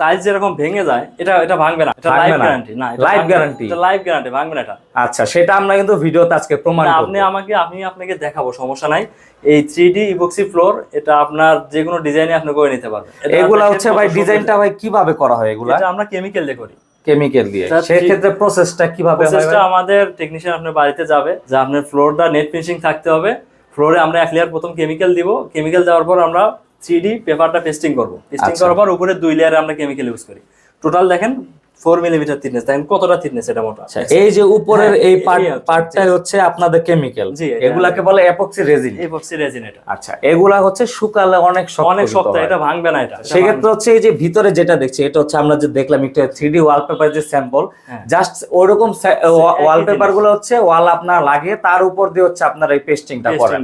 Tiles যেরকম ভেঙে যায় এটা এটা ভাঙবে না। এটা লাইফ গ্যারান্টি না। না। guarantee? এটা লাইফ গ্যারান্টি ভাঙবে না এটা। আচ্ছা সেটা আমরা কিন্তু ভিডিওতে আজকে প্রমাণ করব। আপনি আমাকে আমি আপনাকে দেখাবো সমস্যা নাই। এই থ্রি ডি ইবক্সি ফ্লোর এটা আপনার যে কোনো ডিজাইনে আপনি করে নিতে পারবেন। এগুলা হচ্ছে ভাই ডিজাইনটা ভাই কীভাবে করা হয় এগুলা? এটা আমরা কেমিক্যাল দিয়ে করি। কেমিক্যাল দিয়ে। সেই ক্ষেত্রে প্রসেসটা কীভাবে হয় প্রসেসটা আমাদের টেকনিশিয়ান আপনার বাড়িতে যাবে যে আপনার ফ্লোরটা নেট ফিনিশিং থাকতে হবে। ফ্লোরে আমরা এক লেয়ার প্রথম কেমিক্যাল দিব। কেমিক্যাল দেওয়ার পর আমরা থ্রি ডি পেপারটা পেস্টিং করব পেস্টিং আচ্ছা। করার পর উপরে দুই লেয়ারে আমরা কেমিক্যাল ইউজ করি টোটাল দেখেন ফোর মিলিমিটার থিকনেস দেখেন কতটা থিকনেস এটা মোটা। আচ্ছা, এই যে উপরের হ্যাঁ, এই হচ্ছে, পার্টটাই হচ্ছে আপনাদের কেমিক্যাল এগুলাকে বলে এপক্সি রেজিন এই বক্সি রেজিন এটা। আচ্ছা এগুলা হচ্ছে শুকালে অনেক শক্ত অনেক শক্ত এটা ভাঙবে না এটা সেক্ষেত্রে হচ্ছে এই যে ভিতরে যেটা দেখছি এটা হচ্ছে আমরা যে দেখলাম একটা ওয়ালপেপার যে স্যাম্পল হ্যাঁ। জাস্ট ওয়ালপেপারগুলো হচ্ছে ওয়াল আপনার লাগিয়ে তার উপর দিয়ে হচ্ছে আপনার এই পেস্টিংটা করেন।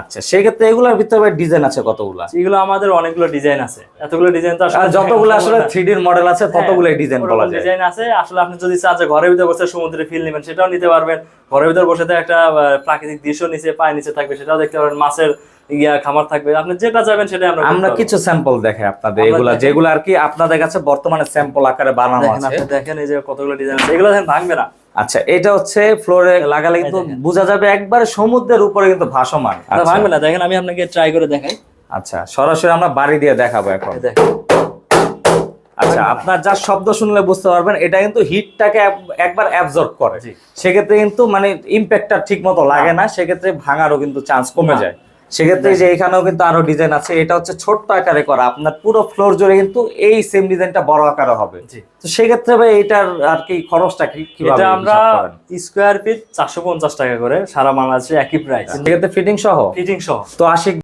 আচ্ছা সেক্ষেত্রে এগুলোর ভিতরে ডিজাইন আছে কতগুলা? এগুলো আমাদের অনেকগুলো ডিজাইন আছে। এতগুলো ডিজাইন তো যতগুলো আসলে থ্রি ডির মডেল আছে ততগুলো ডিজাইন বলা ডিজাইন আছে আসলে আপনি যদি চান যে ঘরের ভিতরে বসে সমুদ্রে ফিল নেবেন সেটাও নিতে পারবেন। ঘরের ভিতরে বসে একটা প্রাকৃতিক দৃশ্য নিচে পায়ে নিচে থাকবে সেটাও দেখতে পারবেন। মাছের ইয়া খামার থাকবে। আপনি যেটা চাইবেন আমরা আমরা কিছু স্যাম্পল দেখাই আপনাদের। এগুলা যেগুলো আর কি আপনাদের কাছে বর্তমানে স্যাম্পল আকারে বানানো দেখেন আছে। আপনি দেখেন এই যে কতগুলো ডিজাইন আছে। এগুলো দেখেন ভাঙবে না। আচ্ছা এটা হচ্ছে ফ্লোরে লাগালে কিন্তু বোঝা যাবে একবারে সমুদ্রের উপরে কিন্তু ভাসমান। আচ্ছা, ভাঙবে না। দেখেন আমি আপনাকে ট্রাই করে দেখাই। আচ্ছা সরাসরি আমরা বাড়ি দিয়ে দেখাবো এখন। দেখেন। আচ্ছা আপনার যা শব্দ শুনলে বুঝতে পারবেন এটা কিন্তু হিটটাকে একবার অ্যাবজর্ব করে। সেক্ষেত্রে কিন্তু মানে ইম্প্যাক্টটা ঠিক মতো লাগে না। সেক্ষেত্রে ভাঙারও কিন্তু চান্স কমে যায়। সেক্ষেত্রে যে এখানেও কিন্তু আরও ডিজাইন আছে এটা হচ্ছে ছোট্ট আকারে করা। আপনার পুরো ফ্লোর জুড়ে কিন্তু এই সেম ডিজাইনটা বড় আকারে হবে। তো সেক্ষেত্রে ভাই এটার আর কি খরচটা কি এটা আমরা স্কোয়ার ফিট চারশো পঞ্চাশ টাকা করে সারা বাংলাদেশে একই প্রাইস সেক্ষেত্রে ফিটিং সহ? ফিটিং সহ। তো আশিক